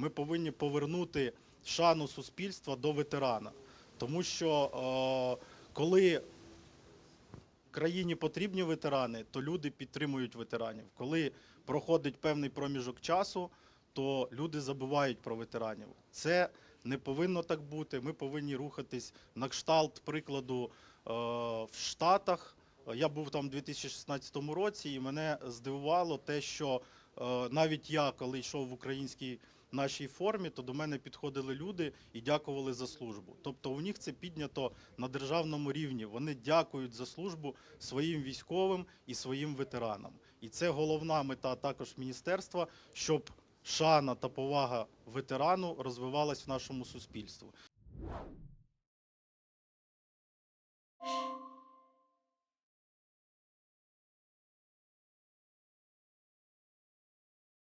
ми повинні повернути шану суспільства до ветерана. Тому що е, коли країні потрібні ветерани, то люди підтримують ветеранів. Коли проходить певний проміжок часу, то люди забувають про ветеранів. Це не повинно так бути. Ми повинні рухатись на кшталт прикладу е, в Штатах. Я був там у 2016 році, і мене здивувало те, що Е, навіть я, коли йшов в українській нашій формі, то до мене підходили люди і дякували за службу. Тобто, у них це піднято на державному рівні. Вони дякують за службу своїм військовим і своїм ветеранам. І це головна мета також міністерства, щоб шана та повага ветерану розвивалась в нашому суспільстві. you